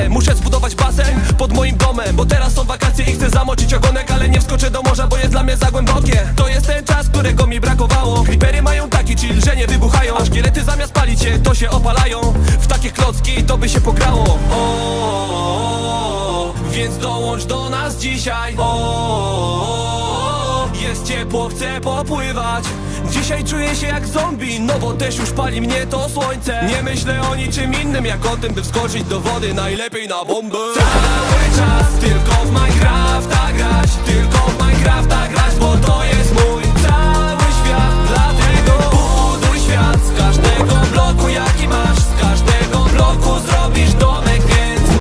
Ale muszę zbudować basen pod moim domem Bo teraz są wakacje i chcę zamoczyć ogonek Ale nie wskoczę do morza, bo jest dla mnie za głębokie To jest ten czas, którego mi brakowało. Creepery mają taki chill, że nie wybuchają. A szkielety zamiast palić się, to się opalają. W takie klocki to by się pograło. O, Więc dołącz do nas dzisiaj. O, Jest ciepło, chcę popływać Dzisiaj czuję się jak zombie, no bo też już pali mnie to słońce. Nie myślę o niczym innym jak o tym, by wskoczyć do wody Najlepiej na bombę. Cały czas tylko